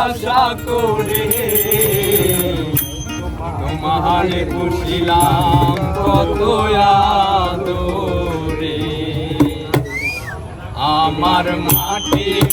আশা করে। তোমারে পুষিলাম কত আদরে। আমার মাটির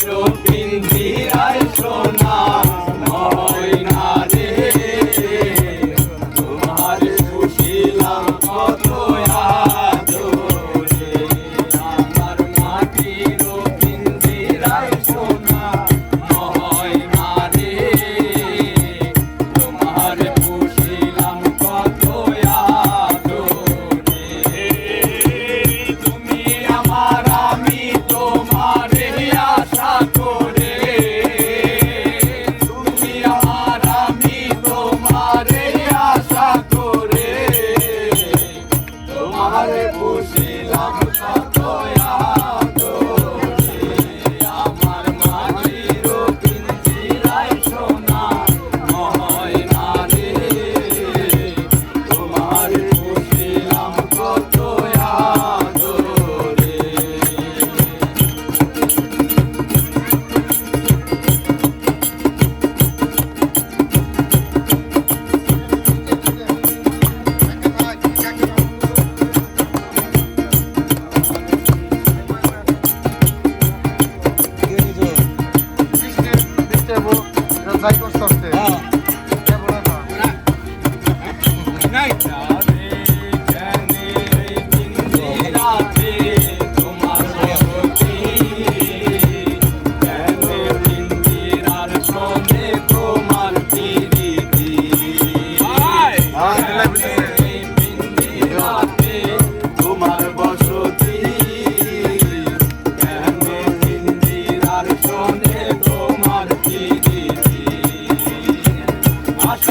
সাইকোর সরতে Thank you.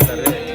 ಅದಾರ ರೀ